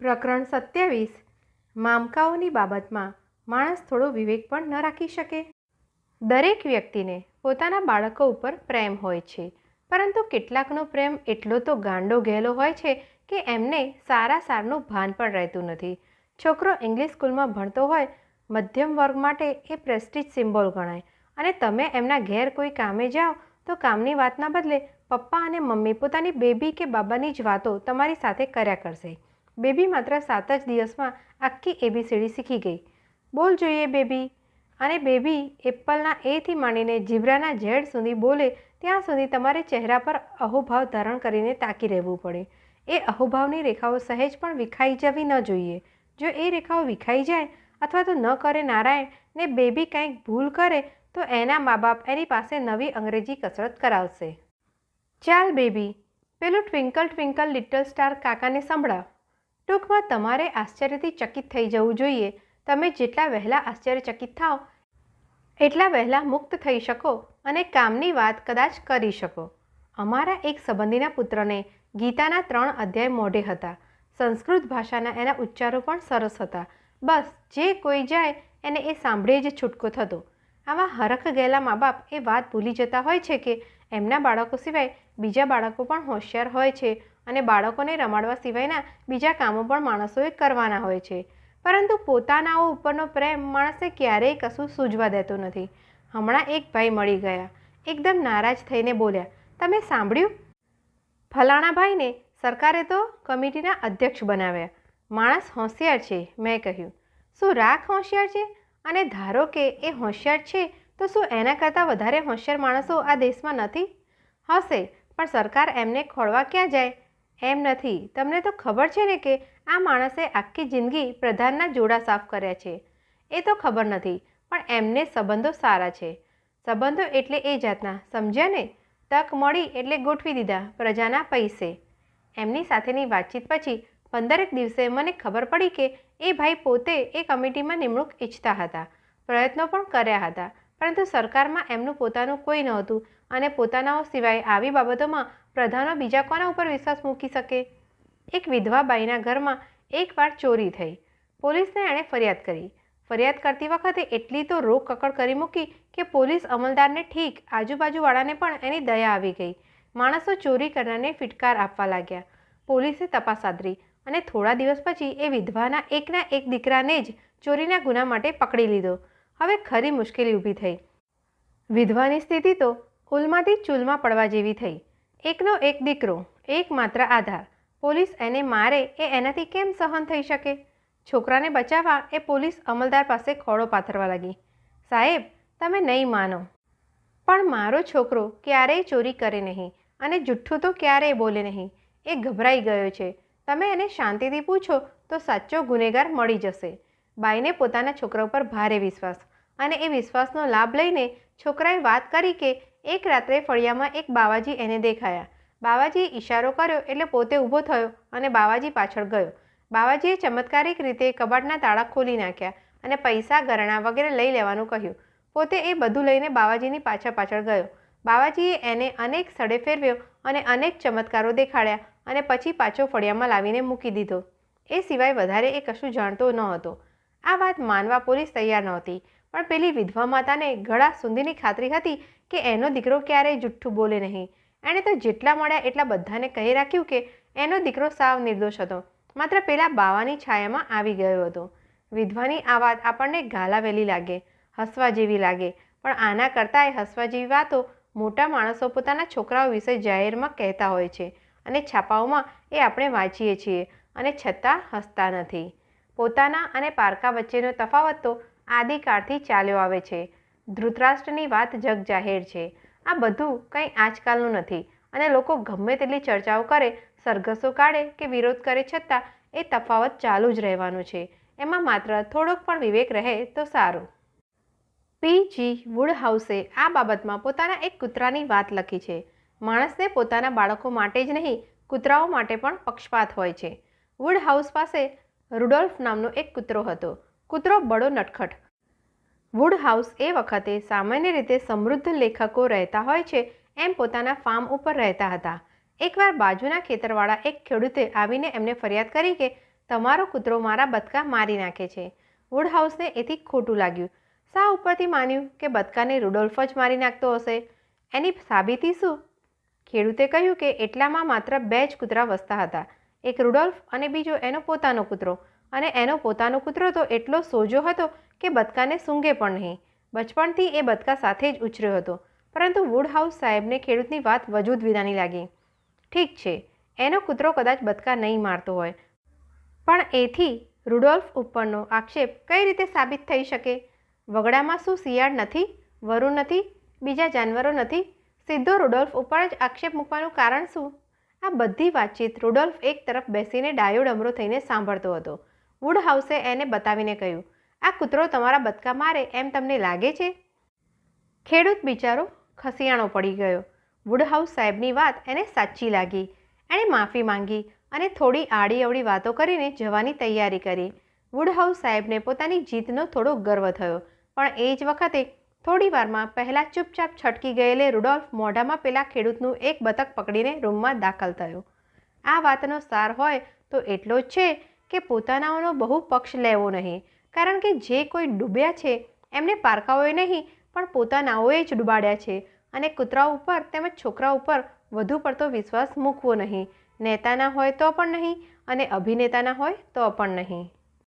પ્રકરણ સત્યાવીસ. મામકાઓની બાબતમાં માણસ થોડો વિવેક પણ ન રાખી શકે. દરેક વ્યક્તિને પોતાના બાળકો ઉપર પ્રેમ હોય છે, પરંતુ કેટલાકનો પ્રેમ એટલો તો ગાંડો ગહેલો હોય છે કે એમને સારા સારનું ભાન પણ રહેતું નથી. છોકરો ઇંગ્લિશ સ્કૂલમાં ભણતો હોય, મધ્યમ વર્ગ માટે એ પ્રેસ્ટિજ સિમ્બોલ ગણાય અને તમે એમના ઘેર કોઈ કામે જાઓ તો કામની વાતના બદલે પપ્પા અને મમ્મી પોતાની બેબી કે બાબાની જ વાતો તમારી સાથે કર્યા કરશે. બેબી માત્ર સાત જ દિવસમાં આખી એબીસીડી શીખી ગઈ. બોલ જોઈએ બેબી. અને બેબી એપલના એથી માંડીને જીબ્રાના ઝેડ સુધી બોલે ત્યાં સુધી તમારે ચહેરા પર અહોભાવ ધારણ કરીને તાકી રહેવું પડે. એ અહોભાવની રેખાઓ સહેજ પણ વિખાઈ જવી ન જોઈએ. જો એ રેખાઓ વિખાઈ જાય અથવા તો ન કરે નારાયણ ને બેબી કંઈક ભૂલ કરે, તો એના મા બાપ એની પાસે નવી અંગ્રેજી કસરત કરાવશે. ચાલ બેબી. પેલું ટ્વિંકલ ટ્વિંકલ લિટલ સ્ટાર કાકાને સંભળાવ. ટૂંકમાં તમારે આશ્ચર્યથી ચકિત થઈ જવું જોઈએ. તમે જેટલા વહેલા આશ્ચર્યચકિત થાઓ, એટલા વહેલા મુક્ત થઈ શકો અને કામની વાત કદાચ કરી શકો. અમારા એક સંબંધીના પુત્રને ગીતાના ત્રણ અધ્યાય મોઢે હતા. સંસ્કૃત ભાષાના એના ઉચ્ચારો પણ સરસ હતા. બસ, જે કોઈ જાય એને એ સાંભળે જ છૂટકો થતો. આવા હરખ ગયેલા મા બાપ એ વાત ભૂલી જતા હોય છે કે એમના બાળકો સિવાય બીજા બાળકો પણ હોશિયાર હોય છે. અને બાળકોને રમાડવા સિવાયના બીજા કામો પણ માણસોએ કરવાના હોય છે. પરંતુ પોતાનાઓ ઉપરનો પ્રેમ માણસે ક્યારેય કશું સૂઝવા દેતો નથી. હમણાં એક ભાઈ મળી ગયા. એકદમ નારાજ થઈને બોલ્યા, તમે સાંભળ્યું? ફલાણા ભાઈને સરકારે તો કમિટીના અધ્યક્ષ બનાવ્યા. માણસ હોશિયાર છે, મેં કહ્યું. શું રાખ હોશિયાર છે? અને ધારો કે એ હોશિયાર છે, તો શું એના કરતાં વધારે હોશિયાર માણસો આ દેશમાં નથી? હશે, પણ સરકાર એમને ખોળવા ક્યાં જાય? એમ નથી. તમને તો ખબર છે ને કે આ માણસે આખી જિંદગી પ્રધાનના જોડા સાફ કર્યા છે. એ તો ખબર નથી, પણ એમને સંબંધો સારા છે. સંબંધો એટલે એ જાતના, સમજ્યા ને? તક મળી એટલે ગોઠવી દીધા પ્રજાના પૈસે. એમની સાથેની વાતચીત પછી પંદરેક દિવસે મને ખબર પડી કે એ ભાઈ પોતે એ કમિટીમાં નિમણૂક ઈચ્છતા હતા. પ્રયત્નો પણ કર્યા હતા, પરંતુ સરકારમાં એમનું પોતાનું કોઈ નહોતું અને પોતાનાઓ સિવાય આવી બાબતોમાં પ્રધાનો બીજા કોના ઉપર વિશ્વાસ મૂકી શકે? એક વિધવા બાઈના ઘરમાં એકવાર ચોરી થઈ. પોલીસને એણે ફરિયાદ કરી. ફરિયાદ કરતી વખતે એટલી તો રોક કકડ કરી મૂકી કે પોલીસ અમલદારને ઠીક આજુબાજુવાળાને પણ એની દયા આવી ગઈ. માણસો ચોરી કરનારને ફિટકાર આપવા લાગ્યા. પોલીસે તપાસ આદરી અને થોડા દિવસ પછી એ વિધવાના એકના એક દીકરાને જ ચોરીના ગુના માટે પકડી લીધો. હવે ખરી મુશ્કેલી ઊભી થઈ. વિધવાની સ્થિતિ તો ઉલમાંથી ચૂલમાં પડવા જેવી થઈ. એકનો એક દીકરો, એકમાત્ર આધાર. પોલીસ એને મારે એ એનાથી કેમ સહન થઈ શકે? છોકરાને બચાવવા એ પોલીસ અમલદાર પાસે ખોળો પાથરવા લાગી. સાહેબ, તમે નહીં માનો. પણ મારો છોકરો ક્યારેય ચોરી કરે નહીં અને જુઠ્ઠું તો ક્યારેય બોલે નહીં. એ ગભરાઈ ગયો છે. તમે એને શાંતિથી પૂછો તો સાચો ગુનેગાર મળી જશે. બાઈને પોતાના છોકરા ઉપર ભારે વિશ્વાસ અને એ વિશ્વાસનો લાભ લઈને છોકરાએ વાત કરી કે એક રાત્રે ફળિયામાં એક બાવાજી એને દેખાયા. બાવાજીએ ઈશારો કર્યો એટલે પોતે ઊભો થયો અને બાવાજી પાછળ ગયો. બાવાજીએ ચમત્કારિક રીતે કબાટના તાળા ખોલી નાખ્યા અને પૈસા ગરણા વગેરે લઈ લેવાનું કહ્યું. પોતે એ બધું લઈને બાવાજીની પાછળ પાછળ ગયો. બાવાજીએ એને અનેક સ્થળે ફેરવ્યો અને અનેક ચમત્કારો દેખાડ્યા અને પછી પાછો ફળિયામાં લાવીને મૂકી દીધો. એ સિવાય વધારે એ કશું જાણતો ન હતો આ વાત માનવા પોલીસ તૈયાર નહોતી. પણ પેલી વિધવા માતાને ગળા સુંદીની ખાતરી હતી કે એનો દીકરો ક્યારેય જુઠ્ઠું બોલે નહીં. એણે તો જેટલા મળ્યા એટલા બધાને કહી રાખ્યું કે એનો દીકરો સાવ નિર્દોષ હતો. માત્ર પેલા બાવાની છાયામાં આવી ગયો હતો. વિધવાની આ વાત આપણને ગાલાવેલી લાગે, હસવા જેવી લાગે, પણ આના કરતાં એ હસવા જેવી વાતો મોટા માણસો પોતાના છોકરાઓ વિશે જાહેરમાં કહેતા હોય છે અને છાપાઓમાં એ આપણે વાંચીએ છીએ અને છતાં હસતા નથી. પોતાના અને પારકા વચ્ચેનો તફાવત તો આદિકાળથી ચાલ્યો આવે છે. ધૃતરાષ્ટ્રની વાત જગ જાહેર છે. આ બધું કંઈ આજકાલનું નથી અને લોકો ગમે તેટલી ચર્ચાઓ કરે, સરઘસો કાઢે કે વિરોધ કરે છતાં એ તફાવત ચાલુ જ રહેવાનું છે. એમાં માત્ર થોડોક પણ વિવેક રહે તો સારું. પી. જી. વુડહાઉસે આ બાબતમાં પોતાના એક કૂતરાની વાત લખી છે. માણસને પોતાના બાળકો માટે જ નહીં, કૂતરાઓ માટે પણ પક્ષપાત હોય છે. વુડહાઉસ પાસે રુડોલ્ફ નામનો એક કૂતરો હતો. કૂતરો બડો નટખટ. વુડહાઉસ એ વખતે સામાન્ય રીતે સમૃદ્ધ લેખકો રહેતા હોય છે એમ પોતાના ફાર્મ ઉપર રહેતા હતા. એકવાર બાજુના ખેતરવાળા એક ખેડૂતે આવીને એમને ફરિયાદ કરી કે, તમારો કૂતરો મારા બતકા મારી નાખે છે. વુડહાઉસને એથી ખોટું લાગ્યું. સા ઉપરથી માન્યું કે બતકાને રૂડોલ્ફ જ મારી નાખતો હશે? એની સાબિતી શું? ખેડૂતે કહ્યું કે એટલામાં માત્ર બે જ કૂતરા વસતા હતા. એક રૂડોલ્ફ અને બીજો એનો પોતાનો કૂતરો. અને એનો પોતાનો કૂતરો તો એટલો સોજો હતો કે બતકાને સૂંઘે પણ નહીં. બચપણથી એ બતકા સાથે જ ઉછર્યો હતો. પરંતુ વુડહાઉસ સાહેબને ખેડૂતની વાત વજૂદ વિનાની લાગી. ઠીક છે, એનો કૂતરો કદાચ બતકા નહીં મારતો હોય. પણ એથી રૂડોલ્ફ ઉપરનો આક્ષેપ કઈ રીતે સાબિત થઈ શકે? વગડામાં શું શિયાળ નથી વરુ નથી, બીજા જાનવરો નથી? સીધો રૂડોલ્ફ ઉપર જ આક્ષેપ મૂકવાનું કારણ શું? આ બધી વાતચીત રૂડોલ્ફ એક તરફ બેસીને ડાયો ડમરો થઈને સાંભળતો હતો. વુડહાઉસે એને બતાવીને કહ્યું, આ કૂતરો તમારા બતકા મારે એમ તમને લાગે છે? ખેડૂત બિચારો ખસિયાણો પડી ગયો. વુડહાઉસ સાહેબની વાત એને સાચી લાગી. એણે માફી માંગી અને થોડી આડી અવળી વાતો કરીને જવાની તૈયારી કરી. વુડહાઉસ સાહેબને પોતાની જીતનો થોડો ગર્વ થયો, પણ એ જ વખતે થોડી વારમાં પહેલાં ચૂપચાપ છટકી ગયેલે રૂડોલ્ફ મોઢામાં પેલા ખેડૂતનું એક બતક પકડીને રૂમમાં દાખલ થયો. આ વાતનો સાર હોય તો એટલો જ છે કે પોતાનાઓનો બહુ પક્ષ લેવો નહીં. કારણ કે જે કોઈ ડૂબ્યા છે, એમને પારકાઓએ નહીં, પણ પોતાનાઓએ જ ડૂબાડ્યા છે. અને કૂતરા ઉપર તેમજ છોકરા ઉપર વધુ પડતો વિશ્વાસ મૂકવો નહીં. નેતાના હોય તો પણ નહીં, અને અભિનેતાના હોય તો પણ નહીં.